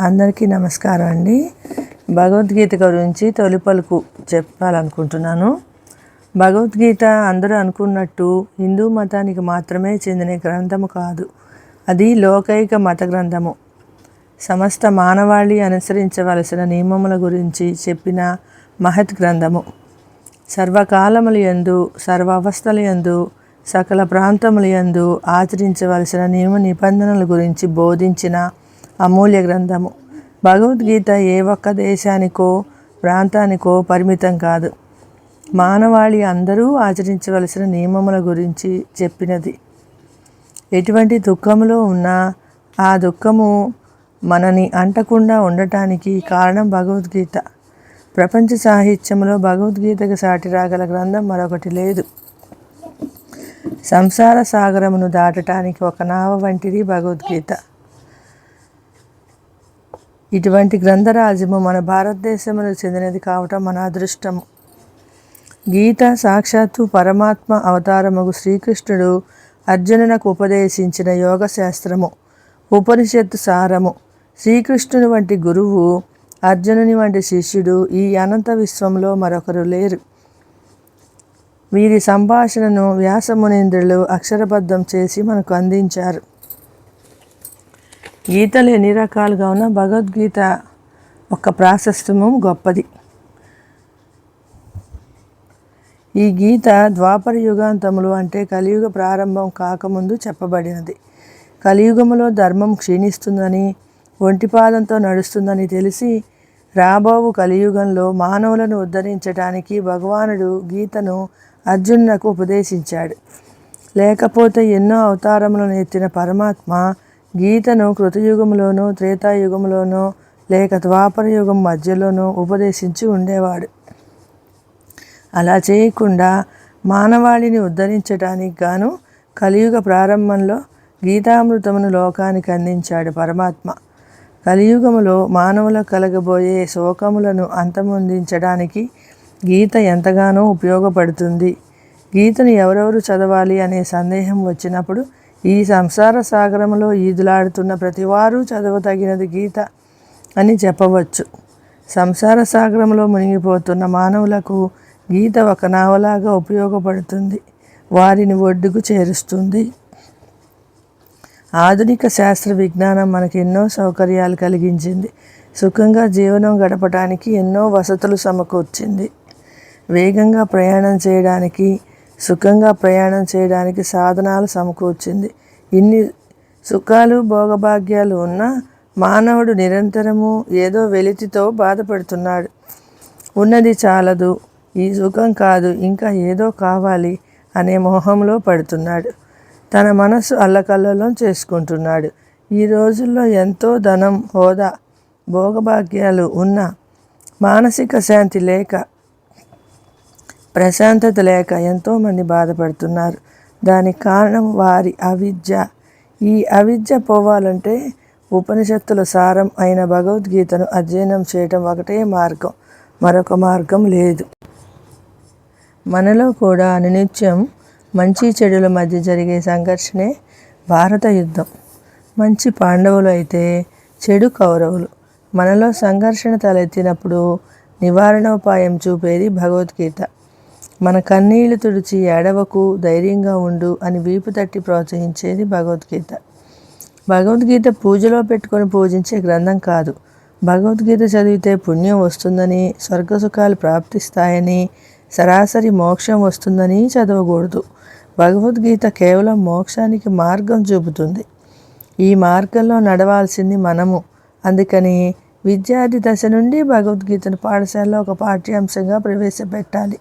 అందరికీ నమస్కారం అండి. భగవద్గీత గురించి తొలి పలుకు చెప్పాలనుకుంటున్నాను. భగవద్గీత అందరూ అనుకున్నట్టు హిందూ మతానికి మాత్రమే చెందిన గ్రంథము కాదు. అది లోకైక మత గ్రంథము. సమస్త మానవాళి అనుసరించవలసిన నియమముల గురించి చెప్పిన మహత్ గ్రంథము. సర్వకాలముల యందు సర్వ అవస్థల యందు సకల ప్రాంతముల యందు ఆచరించవలసిన నియమ నిబంధనల గురించి బోధించిన అమూల్య గ్రంథము. భగవద్గీత ఏ ఒక్క దేశానికో ప్రాంతానికో పరిమితం కాదు. మానవాళి అందరూ ఆచరించవలసిన నియమముల గురించి చెప్పినది. ఎటువంటి దుఃఖములో ఉన్నా ఆ దుఃఖము మనని అంటకుండా ఉండటానికి కారణం భగవద్గీత. ప్రపంచ సాహిత్యంలో భగవద్గీతకు సాటి రాగల గ్రంథం మరొకటి లేదు. సంసార సాగరమును దాటటానికి ఒక నావ వంటిది భగవద్గీత. ఇటువంటి గ్రంథరాజ్యము మన భారతదేశమును చెందినది కావటం మన అదృష్టము. గీత సాక్షాత్తు పరమాత్మ అవతారముగు శ్రీకృష్ణుడు అర్జునునకు ఉపదేశించిన యోగ శాస్త్రము ఉపనిషత్తు సారము. శ్రీకృష్ణుని వంటి గురువు అర్జునుని వంటి శిష్యుడు ఈ అనంత విశ్వంలో మరొకరు లేరు. వీరి సంభాషణను వ్యాసమునేంద్రులు అక్షరబద్ధం చేసి మనకు అందించారు. గీతలు ఎన్ని రకాలుగా ఉన్నా భగవద్గీత ఒక ప్రాశస్త్యము గొప్పది. ఈ గీత ద్వాపర యుగాంతములు అంటే కలియుగ ప్రారంభం కాకముందు చెప్పబడినది. కలియుగములో ధర్మం క్షీణిస్తుందని ఒంటిపాదంతో నడుస్తుందని తెలిసి రాబోవు కలియుగంలో మానవులను ఉద్ధరించడానికి భగవానుడు గీతను అర్జునునకు ఉపదేశించాడు. లేకపోతే ఎన్నో అవతారములను ఎత్తిన పరమాత్మ గీతను కృతయుగంలోనూ త్రేతాయుగంలోనూ లేక ద్వాపర యుగం మధ్యలోనూ ఉపదేశించి ఉండేవాడు. అలా చేయకుండా మానవాళిని ఉద్ధరించడానికి గాను కలియుగ ప్రారంభంలో గీతామృతమును లోకానికి అందించాడు పరమాత్మ. కలియుగములో మానవులకు కలగబోయే శోకములను అంతమొందించడానికి గీత ఎంతగానో ఉపయోగపడుతుంది. గీతను ఎవరెవరు చదవాలి అనే సందేహం వచ్చినప్పుడు ఈ సంసార సాగరంలో ఈదులాడుతున్న ప్రతివారు చదవతగినది గీత అని చెప్పవచ్చు. సంసార సాగరంలో మునిగిపోతున్న మానవులకు గీత ఒక నావలాగా ఉపయోగపడుతుంది. వారిని ఒడ్డుకు చేరుస్తుంది. ఆధునిక శాస్త్ర విజ్ఞానం మనకు ఎన్నో సౌకర్యాలు కలిగించింది. సుఖంగా జీవనం గడపడానికి ఎన్నో వసతులు సమకూర్చింది. వేగంగా ప్రయాణం చేయడానికి సుఖంగా ప్రయాణం చేయడానికి సాధనాలు సమకూర్చింది. ఇన్ని సుఖాలు భోగభాగ్యాలు ఉన్నా మానవుడు నిరంతరము ఏదో వెలితితో బాధపడుతున్నాడు. ఉన్నది చాలదు. ఈ సుఖం కాదు ఇంకా ఏదో కావాలి అనే మోహంలో పడుతున్నాడు. తన మనసు అల్లకల్లలో చేసుకుంటున్నాడు. ఈ రోజుల్లో ఎంతో ధనం హోదా భోగభాగ్యాలు ఉన్న మానసిక శాంతి లేక ప్రశాంతత లేక ఎంతోమంది బాధపడుతున్నారు. దానికి కారణం వారి అవిద్య. ఈ అవిద్య పోవాలంటే ఉపనిషత్తుల సారం అయిన భగవద్గీతను అధ్యయనం చేయటం ఒకటే మార్గం. మరొక మార్గం లేదు. మనలో కూడా అనునిత్యం మంచి చెడుల మధ్య జరిగే సంఘర్షణే భారత యుద్ధం. మంచి పాండవులు అయితే చెడు కౌరవులు. మనలో సంఘర్షణ తలెత్తినప్పుడు నివారణోపాయం చూపేది భగవద్గీత. మన కన్నీళ్ళు తుడిచి ఏడవకు ధైర్యంగా ఉండు అని వీపు తట్టి ప్రోత్సహించేది భగవద్గీత. భగవద్గీత పూజలో పెట్టుకొని పూజించే గ్రంథం కాదు. భగవద్గీత చదివితే పుణ్యం వస్తుందని స్వర్గసుఖాలు ప్రాప్తిస్తాయని సరాసరి మోక్షం వస్తుందని చదవకూడదు. భగవద్గీత కేవలం మోక్షానికి మార్గం చూపుతుంది. ఈ మార్గంలో నడవాల్సింది మనము. అందుకని విద్యార్థి దశ నుండి భగవద్గీతను పాఠశాలలో ఒక పాఠ్యాంశంగా ప్రవేశపెట్టాలి.